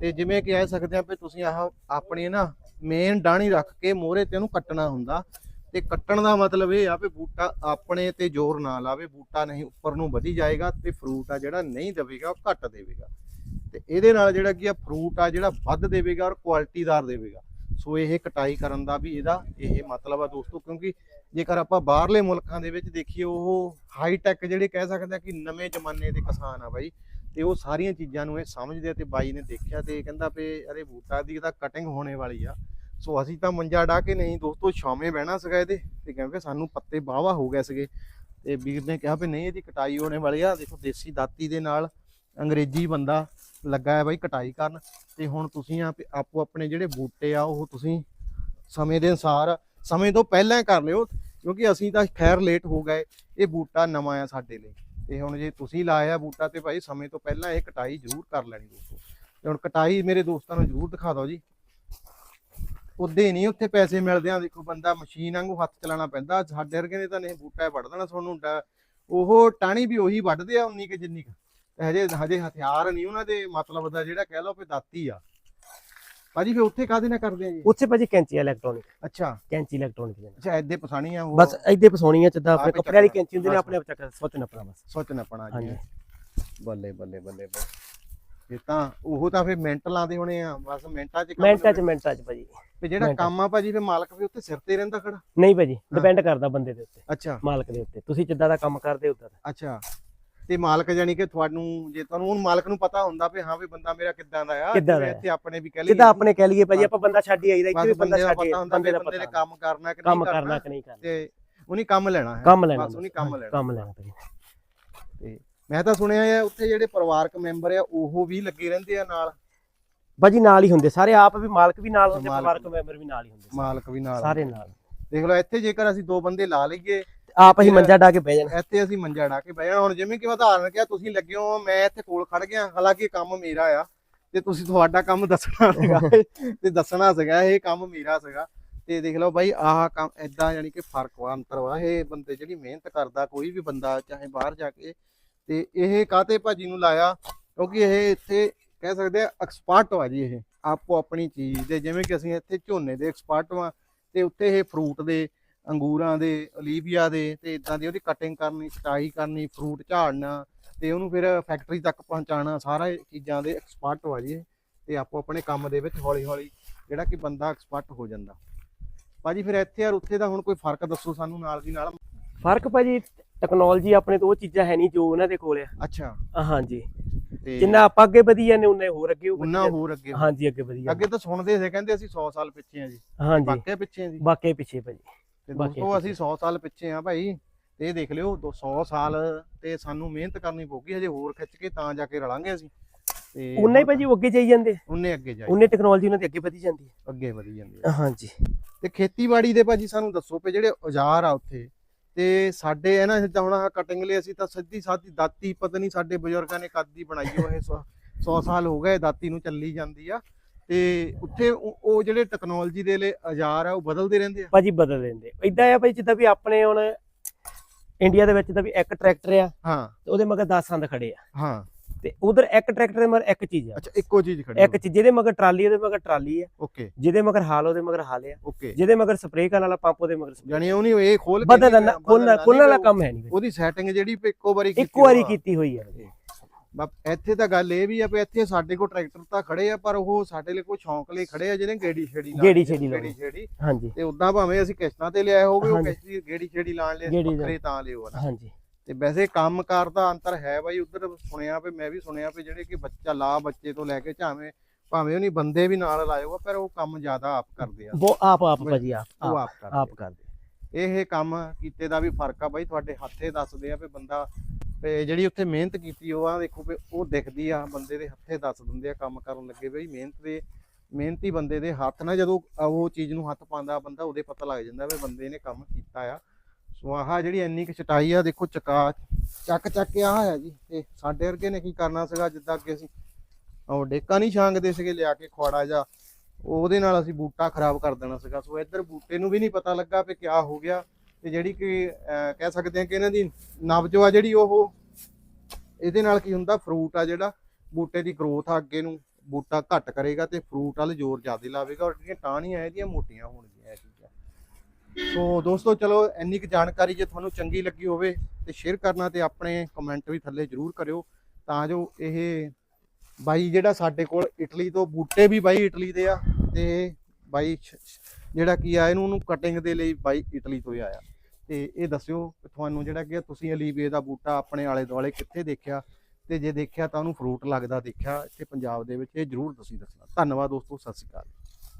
ਤੇ ਜਿਵੇਂ ਕਿ ਕਹਿ ਸਕਦੇ ਆ ਵੀ ਤੁਸੀਂ ਆਹ ਆਪਣੀ ਨਾ ਮੇਨ ਡਾਣੀ ਰੱਖ ਕੇ ਮੋਹਰੇ ਤੇ ਉਹਨੂੰ ਕੱਟਣਾ ਹੁੰਦਾ। ਤੇ ਕੱਟਣ ਦਾ ਮਤਲਬ ਇਹ ਆ ਵੀ ਬੂਟਾ ਆਪਣੇ ਤੇ ਜ਼ੋਰ ਨਾ ਲਾਵੇ, ਬੂਟਾ ਨਹੀਂ, ਉੱਪਰ ਨੂੰ ਵਧੀ ਜਾਏਗਾ ਤੇ ਫਰੂਟ ਆ ਜਿਹੜਾ ਨਹੀਂ ਦੇਵੇਗਾ, ਉਹ ਘੱਟ ਦੇਵੇਗਾ। ਤੇ ਇਹਦੇ ਨਾਲ ਜਿਹੜਾ ਕੀ ਆ ਫਰੂਟ ਆ ਜਿਹੜਾ ਵੱਧ ਦੇਵੇਗਾ ਔਰ ਕੁਆਲਿਟੀਦਾਰ ਦੇਵੇਗਾ। ਸੋ ਇਹ ਕਟਾਈ ਕਰਨ ਦਾ ਵੀ ਇਹਦਾ ਇਹ ਮਤਲਬ ਆ ਦੋਸਤੋ, ਕਿਉਂਕਿ ਜੇਕਰ ਆਪਾਂ ਬਾਹਰਲੇ ਮੁਲਕਾਂ ਦੇ ਵਿੱਚ ਦੇਖੀਏ, ਉਹ ਹਾਈ ਟੈਕ ਜਿਹੜੇ ਕਹਿ ਸਕਦੇ ਆ ਕਿ ਨਵੇਂ ਜ਼ਮਾਨੇ ਦੇ ਕਿਸਾਨ ਆ ਬਾਈ ਤੇ ਉਹ ਸਾਰੀਆਂ ਚੀਜ਼ਾਂ ਨੂੰ ਇਹ ਸਮਝਦੇ ਆ ਤੇ ਬਾਈ ਨੇ ਦੇਖਿਆ ਤੇ ਕਹਿੰਦਾ ਵੀ ਅਰੇ ਬੂਟਾ ਦੀ ਤਾਂ ਕਟਿੰਗ ਹੋਣੇ ਵਾਲੀ ਆ। ਸੋ ਅਸੀਂ ਤਾਂ ਮੰਜਾ ਡਾ ਕੇ ਨਹੀਂ, ਦੋਸਤੋ ਛਾਵੇਂ ਬਹਿਣਾ ਸੀਗਾ ਇਹਦੇ ਤੇ ਕਹਿੰਦੇ ਸਾਨੂੰ ਪੱਤੇ ਬਾਵਾ ਹੋ ਗਏ ਸੀਗੇ। ਤੇ ਵੀਰ ਨੇ ਕਿਹਾ ਵੀ ਨਹੀਂ ਇਹਦੀ ਕਟਾਈ ਹੋਣੇ ਵਾਲੀ ਆ, ਦੇਖੋ ਦੇਸੀ ਦਾਤੀ ਦੇ ਨਾਲ ਅੰਗਰੇਜ਼ੀ ਬੰਦਾ ਲੱਗਾ ਹੈ ਬਾਈ ਕਟਾਈ ਕਰਨ। ਤੇ ਹੁਣ ਤੁਸੀਂ ਆ ਆਪੋ ਆਪਣੇ ਜਿਹੜੇ ਬੂਟੇ ਆ, ਉਹ ਤੁਸੀਂ ਸਮੇਂ ਦੇ ਅਨਸਾਰ, ਸਮੇਂ ਤੋਂ ਪਹਿਲਾਂ ਕਰ ਲਿਓ, ਕਿਉਂਕਿ ਅਸੀਂ ਤਾਂ ਖੈਰ ਲੇਟ ਹੋ ਗਏ, ਇਹ ਬੂਟਾ ਨਵਾਂ ਆ ਸਾਡੇ ਲਈ। ਤੇ ਹੁਣ ਜੇ ਤੁਸੀਂ ਲਾਇਆ ਬੂਟਾ ਤੇ ਭਾਈ ਸਮੇਂ ਤੋਂ ਪਹਿਲਾਂ ਇਹ ਕਟਾਈ ਜ਼ਰੂਰ ਕਰ ਲੈਣੀ ਦੋਸਤੋ। ਤੇ ਹੁਣ ਕਟਾਈ ਮੇਰੇ ਦੋਸਤਾਂ ਨੂੰ ਜ਼ਰੂਰ ਦਿਖਾ ਦਿਓ ਜੀ। ਉਦੇ ਨਹੀਂ ਉੱਥੇ ਪੈਸੇ ਮਿਲਦੇ ਆ, ਦੇਖੋ ਬੰਦਾ ਮਸ਼ੀਨ ਵਾਂਗੂ ਹੱਥ ਚਲਾਉਣਾ ਪੈਂਦਾ, ਸਾਡੇ ਵਰਗੇ ਨੇ ਤਾਂ ਨਹੀਂ ਬੂਟਾ ਵੱਢ ਦੇਣਾ ਤੁਹਾਨੂੰ ਉਹ ਟਾਣੀ ਵੀ ਉਹੀ ਵੱਢਦੇ ਆ, ਉਨੀ ਕਿ ਜਿੰਨੀ ਕੁ। ਹਜੇ ਹਜੇ ਹਥਿਆਰ ਨਹੀਂ ਉਹਨਾਂ ਦੇ, ਮਤਲਬ ਦਾ ਜਿਹੜਾ ਕਹਿ ਲਓ ਵੀ ਦਾਤੀ ਆ। ਭਾਜੀ ਫਿਰ ਉੱਥੇ ਕਾਹਦੇ ਨਾਲ ਕਰਦੇ ਆ ਜੀ? ਉੱਥੇ ਭਾਜੀ ਕੈਂਚੀ ਇਲੈਕਟ੍ਰੋਨਿਕ। ਅੱਛਾ। ਕੈਂਚੀ ਇਲੈਕਟ੍ਰੋਨਿਕ ਦੇ ਨਾਲ। ਅੱਛਾ ਐਦੇ ਪਸਾਣੀ ਆ ਉਹ? ਬਸ ਇੱਦੇ ਪਸਾਉਣੀਆਂ ਜਿੱਦਾਂ ਆਪਣੇ ਆਪੇ ਕੱਪੜੇ ਵਾਲੀ। ਕੈਂਚੀ ਹੁੰਦੀ ਨੇ। ਆਪਣੇ ਆਪ ਚੱਕ ਸੋਚ ਨੱਪਣਾ ਬਸ। ਸੋਚ ਨਾ ਪਣਾ ਜੀ। ਬੱਲੇ ਬੱਲੇ ਬੱਲੇ ਬੱਲੇ। ਇਹ ਤਾਂ ਉਹ ਤਾਂ ਫਿਰ ਮਿੰਟ ਲਾਉਂਦੇ ਹੋਣੇ ਆ ਬਸ ਮਿੰਟਾਂ 'ਚ ਮਿੰਟਾਂ ਚ ਮਿੰਟਾਂ ਚ ਭਾਜੀ। ਤੇ ਜਿਹੜਾ। ਕੰਮ ਆ ਭਾਜੀ ਫਿਰ ਮਾਲਕ ਵੀ ਉੱਥੇ ਸਿਰ ਤੇ ਰਹਿੰਦਾ ਖੜਾ? ਨਹੀਂ ਭਾਜੀ ਡਿਪੈਂਡ ਕਰਦਾ ਬੰਦੇ ਦੇ ਉੱਤੇ। ਅੱਛਾ। ਮਾਲਕ ਦੇ ਉੱਤੇ। ਤੁਸੀਂ ਜਿੱਦਾਂ ਦਾ ਕੰਮ ਕਰਦੇ ਉਦਾਂ ਦਾ। ਅੱਛਾ। ਤੇ ਮਾਲਕ ਜਾਨੀ ਕਿ ਤੁਹਾਨੂੰ ਜੇ ਤੁਹਾਨੂੰ ਹੁਣ ਮਾਲਕ ਨੂੰ ਪਤਾ ਹੁੰਦਾ ਵੀ ਹਾਂ ਵੀ ਬੰਦਾ ਮੇਰਾ ਕਿੱਦਾਂ ਦਾ ਆ ਕਿੱਦਾਂ ਦਾ। ਇੱਥੇ ਆਪਣੇ ਵੀ ਕਹਿ ਲਈਏ ਜਿੱਦਾਂ ਆਪਣੇ ਕਹਿ ਲਈਏ ਭਾਜੀ ਆਪਾਂ ਬੰਦਾ ਛੱਡ ਹੀ ਆਈਦਾ ਇੱਥੇ ਵੀ ਬੰਦਾ ਛੱਡ ਹੀ ਹੁੰਦਾ ਬੰਦੇ ਦਾ ਬੰਦੇ ਨੇ ਕੰਮ ਕਰਨਾ ਕਿ ਕੰਮ ਨਹੀਂ ਕਰਨਾ ਕਿ ਨਹੀਂ ਕਰਨਾ। ਤੇ ਉਹਨੇ ਕੰਮ ਲੈਣਾ ਹੈ। ਕੰਮ ਲੈਣਾ ਬਸ ਉਹਨੇ ਕੰਮ ਹਾਂ, ਲੈਣਾ। ਕੰਮ ਲੈਣਾ ਭਾਜੀ। ਤੇ ਮੈਂ ਤਾਂ ਸੁਣਿਆ ਆ ਉੱਥੇ ਜਿਹੜੇ ਪਰਿਵਾਰਕ ਮੈਂਬਰ ਆ ਉਹ ਵੀ ਲੱਗੇ ਰਹਿੰਦੇ ਆ ਨਾਲ? ਭਾਜੀ ਨਾਲ ਹੀ ਹੁੰਦੇ। ਸਾਰੇ ਆਪ ਵੀ ਮਾਲਕ ਵੀ ਨਾਲ ਹੁੰਦੇ ਪਰਿਵਾਰਕ ਮੈਂਬਰ ਵੀ ਨਾਲ ਹੀ ਹੁੰਦੇ। ਮਾਲਕ ਵੀ ਨਾਲ ਸਾਰੇ ਨਾਲ। ਦੇਖ ਲਓ ਇੱਥੇ ਜੇਕਰ ਅਸੀਂ ਦੋ ਬੰਦੇ ਲਾ ਲਈਏ ਆਪ ਹੀ ਮੰਜਾ ਡਾ ਕੇ ਬਹਿ ਜਾਣਾ। ਇੱਥੇ ਅਸੀਂ ਮੰਜਾ ਡਾ ਕੇ ਬਹਿ ਜਾਣਾ। ਹੁਣ ਜਿਵੇਂ ਕਿ ਉਦਾਹਰਨ ਕਿਹਾ ਤੁਸੀਂ ਲੱਗੇ ਹੋ ਮੈਂ ਇੱਥੇ ਕੋਲ ਖੜ ਗਿਆ ਹਾਲਾਂਕਿ ਕੰਮ ਮੇਰਾ ਆ ਤੇ ਤੁਸੀਂ ਤੁਹਾਡਾ ਕੰਮ ਦੱਸਣਾ ਸੀਗਾ। ਤੇ ਦੱਸਣਾ ਸੀਗਾ ਇਹ ਕੰਮ ਮੇਰਾ ਸੀਗਾ। ਤੇ ਦੇਖ ਲਓ ਬਾਈ ਆਹ ਕੰਮ ਐਦਾਂ ਯਾਨੀ ਕਿ ਫ਼ਰਕ ਵਾ ਅੰਤਰ ਵਾ। ਇਹ ਬੰਦੇ ਜਿਹੜੀ ਮਿਹਨਤ ਕਰਦਾ ਕੋਈ ਵੀ ਬੰਦਾ ਚਾਹੇ ਬਾਹਰ ਜਾ ਕੇ ਤੇ ਇਹ ਕਾਤੇ ਭਾਜੀ ਨੂੰ ਲਾਇਆ? ਕਿਉਂਕਿ ਇਹ ਇੱਥੇ ਕਹਿ ਸਕਦੇ ਆ ਐਕਸਪਰਟ ਵਾ ਜੀ ਇਹ। ਆਪੋ ਆਪਣੀ ਚੀਜ਼ ਦੇ ਜਿਵੇਂ ਕਿ ਅਸੀਂ ਇੱਥੇ ਝੋਨੇ ਦੇ ਐਕਸਪਰਟ ਵਾਂ ਤੇ ਉੱਥੇ ਇਹ ਫਰੂਟ ਦੇ ਅੰਗੂਰਾਂ ਦੇ ਓਲੀਵੀਆ ਦੇ ਤੇ ਇਦਾਂ ਦੀ ਉਹਦੀ ਕਟਿੰਗ ਕਰਨੀ ਕਟਾਈ ਕਰਨੀ ਫਰੂਟ ਝਾੜਨਾ ਤੇ ਉਹਨੂੰ ਫਿਰ ਫੈਕਟਰੀ ਤੱਕ ਪਹੁੰਚਾਉਣਾ ਸਾਰਾ ਚੀਜ਼ਾਂ ਦੇ ਐਕਸਪਰਟ ਵਾ ਜੀ ਤੇ ਆਪੋ ਆਪਣੇ ਕੰਮ ਦੇ ਵਿੱਚ ਹੌਲੀ ਹੌਲੀ ਜਿਹੜਾ ਕਿ ਬੰਦਾ ਐਕਸਪਰਟ ਹੋ ਜਾਂਦਾ। ਭਾਜੀ ਫਿਰ ਇੱਥੇ ਔਰ ਉੱਥੇ ਦਾ ਹੁਣ ਕੋਈ ਫ਼ਰਕ ਦੱਸੋ ਸਾਨੂੰ ਨਾਲ ਦੀ ਨਾਲ? ਫ਼ਰਕ ਭਾਜੀ ਟੈਕਨੋਲੋਜੀ ਆਪਣੇ ਤੋਂ ਉਹ ਚੀਜ਼ਾਂ ਹੈ ਨਹੀਂ ਜੋ ਉਹਨਾਂ ਦੇ ਕੋਲ ਆ। ਅੱਛਾ। ਹਾਂਜੀ। ਤੇ ਜਿੰਨਾ ਆਪਾਂ ਅੱਗੇ ਵਧੀ ਜਾਂਦੇ ਉਨੇ ਹੋਰ ਅੱਗੇ ਉਹਨਾਂ। ਹੋਰ ਅੱਗੇ। ਹਾਂਜੀ ਅੱਗੇ ਵਧੀ ਜਾਂਦੇ ਅੱਗੇ ਤਾਂ ਸੁਣਦੇ ਸੀ ਕਹਿੰਦੇ ਅਸੀਂ 100 ਸਾਲ ਪਿੱਛੇ ਆ ਜੀ। ਹਾਂਜੀ। ਵਾਕਿਆ ਪਿੱਛੇ ਆ ਜੀ। ਬਾਕੀ ਪਿੱਛੇ ਭਾਜੀ। ਤੇ ਦੋਸਤੋ ਅਸੀਂ 100 ਸਾਲ ਪਿੱਛੇ ਆ ਭਾਈ ਤੇ ਇਹ ਦੇਖ ਲਿਓ 100 ਸਾਲ ਤੇ ਸਾਨੂੰ ਮਿਹਨਤ ਕਰਨੀ ਪਊਗੀ ਹਜੇ ਹੋਰ ਖਿੱਚ ਕੇ ਤਾਂ ਜਾ ਕੇ ਰਲਾਂਗੇ ਅਸੀਂ। ਤੇ ਉਨਾ ਹੀ ਭਾਜੀ ਉਹ ਅੱਗੇ ਜਾਈ ਜਾਂਦੇ ਉਹਨੇ ਅੱਗੇ ਜਾਈ ਉਨੇ ਟੈਕਨੋਲੋਜੀ ਉਹਨਾਂ ਦੀ ਅੱਗੇ ਵਧੀ ਜਾਂਦੀ ਅੱਗੇ ਵਧੀ ਜਾਂਦੀ ਹੈ ਹਾਂਜੀ। ਤੇ ਖੇਤੀਬਾੜੀ ਦੇ ਭਾਜੀ ਸਾਨੂੰ ਦੱਸੋ ਪਏ ਜਿਹੜੇ ਔਜ਼ਾਰ ਆ ਉੱਥੇ ਤੇ ਸਾਡੇ ਇਹਨਾਂ ਜਿੱਦਾਂ ਹੁਣ ਕਟਿੰਗ ਲਈ ਅਸੀਂ ਤਾਂ ਸਿੱਧੀ ਸਾਦੀ ਦਾਤੀ ਪਤਾ ਨਹੀਂ ਸਾਡੇ ਬਜ਼ੁਰਗਾਂ ਨੇ ਕਦ ਦੀ ਬਣਾਈ ਉਹ ਇਹ 100 ਸਾਲ ਹੋ ਗਏ ਦਾਤੀ ਨੂੰ ਚੱਲੀ ਜਾਂਦੀ ਆ। ਤੇ ਉੱਥੇ ਉਹ ਉਹ ਜਿਹੜੇ ਟੈਕਨੋਲੋਜੀ ਦੇ ਲਈ ਔਜ਼ਾਰ ਆ ਉਹ ਬਦਲਦੇ ਰਹਿੰਦੇ ਆ? ਭਾਜੀ ਬਦਲ ਦਿੰਦੇ ਇਦਾਂ ਆ ਭਾਈ ਜਿੱਦਾਂ ਵੀ ਆਪਣੇ ਹੁਣ ਇੰਡੀਆ ਦੇ ਵਿੱਚ ਤਾਂ ਵੀ ਇੱਕ ਟਰੈਕਟਰ ਆ ਹਾਂ। ਤੇ ਉਹਦੇ ਮਗਰ 10 ਸੰਦ ਖੜੇ ਆ। ਹਾਂ। ਤੇ ਉਧਰ ਇੱਕ ਟਰੈਕਟਰ ਦੇ ਮਗਰ ਇੱਕ ਚੀਜ਼ ਆ। ਅੱਛਾ ਇੱਕੋ ਚੀਜ਼ ਖੜੀ ਇੱਕ ਚੀਜ਼ ਜਿਹਦੇ ਮਗਰ ਟਰਾਲੀ ਉਹਦੇ ਮਗਰ ਟਰਾਲੀ ਆ। ਓਕੇ। ਜਿਹਦੇ ਮਗਰ ਹਾਲ ਉਹਦੇ ਮਗਰ ਹਾਲ ਆ। ਓਕੇ। ਜਿਹਦੇ ਮਗਰ ਸਪਰੇਅ ਕਰਨ ਵਾਲਾ ਪੰਪ ਉਹਦੇ ਮਗਰ spray। ਜਾਨੀ ਉਹ ਨਹੀਂ ਇਹ ਖੋਲ ਕੇ ਬਦਲਣਾ ਖੋਲਣਾ ਖੋਲਣ ਵਾਲਾ ਕੰਮ ਹੈ ਨਹੀਂ। ਉਹਦੀ ਸੈਟਿੰਗ ਜਿਹੜੀ ਇੱਕੋ ਵਾਰੀ ਕੀਤੀ ਇੱਕੋ ਵਾਰੀ। ਕੀਤੀ ਹੋਈ ਬਸ ਇੱਥੇ ਤਾਂ ਗੱਲ ਇਹ ਵੀ ਆ ਵੀ ਇੱਥੇ ਸਾਡੇ ਕੋਲ ਟਰੈਕਟਰ ਤਾਂ ਖੜੇ ਆ ਪਰ ਉਹ ਸਾਡੇ ਲਈ ਕੋਈ ਸ਼ੌਂਕ ਲਈ ਖੜੇ ਆ ਜਿਹਨੇ ਗੇੜੀ ਛੇੜੀ ਲਾਉਣੀ ਗੇੜੀ ਛੇੜੀ ਲਾਉਣੀ। ਛੇੜੀ। ਹਾਂਜੀ। ਤੇ ਉਦਾਂ ਭਾਵੇਂ ਅਸੀਂ ਕਿਸ਼ਤਾਂ ਤੇ ਲਿਆਏ ਹੋਵੇ ਉਹ। ਕਿਸ਼ਤੀ ਗੇੜੀ ਛੇੜੀ ਲਾਣ ਲਈ। ਵੱਖਰੇ ਤਾਂ ਲਿਓ ਨਾ। ਹਾਂਜੀ। ਤੇ ਵੈਸੇ ਕੰਮਕਾਰ ਦਾ ਅੰਤਰ ਹੈ ਬਾਈ ਉਧਰ ਸੁਣਿਆ ਵੀ ਮੈਂ ਵੀ ਸੁਣਿਆ ਵੀ ਜਿਹੜੇ ਕਿ ਬੱਚਾ ਲਾ ਬੱਚੇ ਤੋਂ ਲੈ ਕੇ ਚਾਵੇਂ ਭਾਵੇਂ ਉਹਨੀ ਬੰਦੇ ਵੀ ਨਾਲ ਹੋਆ ਪਰ ਉਹ ਕੰਮ ਜ਼ਿਆਦਾ ਆਪ ਕਰਦੇ ਆ। ਉਹ ਆਪ ਆਪ ਭਾਜੀ ਆਪ ਉਹ ਆਪ ਆਪ ਕਰਦੇ ਆਪ ਕਰਦੇ ਇਹ ਕੰਮ ਕੀਤੇ ਦਾ ਵੀ ਫ਼ਰਕ ਆ ਬਾਈ ਤੁਹਾਡੇ ਹੱਥੇ ਦੱਸਦੇ ਆ ਵੀ ਬੰਦਾ ਤੇ ਜਿਹੜੀ ਉੱਥੇ ਮਿਹਨਤ ਕੀਤੀ, ਉਹ ਆ ਦੇਖੋ ਵੀ ਉਹ ਦਿਖਦੀ ਆ, ਬੰਦੇ ਦੇ ਹੱਥੇ ਦੱਸ ਦਿੰਦੇ ਆ, ਕੰਮ ਕਰਨ ਲੱਗੇ ਬਈ ਮਿਹਨਤ ਦੇ, ਮਿਹਨਤੀ ਬੰਦੇ ਦੇ ਹੱਥ ਨਾਲ ਜਦੋਂ ਉਹ ਚੀਜ਼ ਨੂੰ ਹੱਥ ਪਾਉਂਦਾ ਬੰਦਾ, ਉਹਦੇ ਪਤਾ ਲੱਗ ਜਾਂਦਾ ਵੀ ਬੰਦੇ ਨੇ ਕੰਮ ਕੀਤਾ ਆ। ਸੋ ਆਹ ਜਿਹੜੀ ਇੰਨੀ ਕੁ ਚਟਾਈ ਆ, ਦੇਖੋ ਚਕਾ, ਚੱਕ ਚੱਕ ਕੇ ਆਹ ਹੈ ਜੀ। ਤੇ ਸਾਡੇ ਵਰਗੇ ਨੇ ਕੀ ਕਰਨਾ ਸੀਗਾ ਜਿੱਦਾਂ ਅੱਗੇ ਅਸੀਂ ਉਹ ਡੇਕਾ ਨਹੀਂ ਛਾਂਗਦੇ ਸੀਗੇ, ਲਿਆ ਕੇ ਖਵਾੜਾ ਜਾ। ਉਹਦੇ ਨਾਲ ਅਸੀਂ ਬੂਟਾ ਖਰਾਬ ਕਰ ਦੇਣਾ ਸੀਗਾ। ਸੋ ਇੱਧਰ ਬੂਟੇ ਨੂੰ ਵੀ ਨਹੀਂ ਪਤਾ ਲੱਗਾ ਵੀ ਕਿਆ ਹੋ ਗਿਆ। ਤੇ ਜਿਹੜੀ ਕਿ ਕਹਿ ਸਕਦੇ ਹਾਂ ਕਿ ਇਹਨਾਂ ਦੀ ਨਵਜੋ ਆ ਜਿਹੜੀ ਉਹ ਇਹਦੇ ਨਾਲ ਕੀ ਹੁੰਦਾ ਫਰੂਟ ਆ ਜਿਹੜਾ, ਬੂਟੇ ਦੀ ਗਰੋਥ ਆ ਅੱਗੇ ਨੂੰ, ਬੂਟਾ ਘੱਟ ਕਰੇਗਾ ਤੇ ਫਰੂਟ ਵੱਲ ਜ਼ੋਰ ਜ਼ਿਆਦਾ ਲਾਵੇਗਾ ਔਰ ਜਿਹੜੀਆਂ ਟਾਹਣੀਆਂ ਇਹਦੀਆਂ ਮੋਟੀਆਂ ਹੋਣਗੀਆਂ ਇਹ ਚੀਜ਼ਾਂ। ਸੋ ਦੋਸਤੋ, ਚਲੋ ਇੰਨੀ ਕੁ ਜਾਣਕਾਰੀ ਜੇ ਤੁਹਾਨੂੰ ਚੰਗੀ ਲੱਗੀ ਹੋਵੇ ਤੇ ਸ਼ੇਅਰ ਕਰਨਾ ਤੇ ਆਪਣੇ ਕਮੈਂਟ ਵੀ ਥੱਲੇ ਜ਼ਰੂਰ ਕਰਿਓ ਤਾਂ ਜੋ ਇਹ ਬਾਈ ਜਿਹੜਾ ਸਾਡੇ ਕੋਲ ਇਟਲੀ ਤੋਂ ਬੂਟੇ ਵੀ ਬਾਈ ਇਟਲੀ ਦੇ ਆ ਤੇ ਬਾਈ ਸ਼- ਜਿਹੜਾ ਕੀ ਆ, ਇਹਨੂੰ, ਉਹਨੂੰ ਕਟਿੰਗ ਦੇ ਲਈ ਬਾਈ ਇਟਲੀ ਤੋਂ ਹੀ ਆਇਆ। ਤੇ ਇਹ ਦੱਸਿਓ ਕਿ ਤੁਹਾਨੂੰ ਜਿਹੜਾ ਕਿ ਤੁਸੀਂ ਅਲੀਵੇ ਦਾ ਬੂਟਾ ਆਪਣੇ ਆਲੇ ਦੁਆਲੇ ਕਿੱਥੇ ਦੇਖਿਆ? ਤੇ ਜੇ ਦੇਖਿਆ ਤਾਂ ਉਹਨੂੰ ਫਰੂਟ ਲੱਗਦਾ ਦੇਖਿਆ, ਇੱਥੇ ਪੰਜਾਬ ਦੇ ਵਿੱਚ ਇਹ ਜਰੂਰ ਤੁਸੀਂ ਦੱਸਣਾ। ਧੰਨਵਾਦ ਦੋਸਤੋ, ਸਤਿ ਸ਼੍ਰੀ ਅਕਾਲ।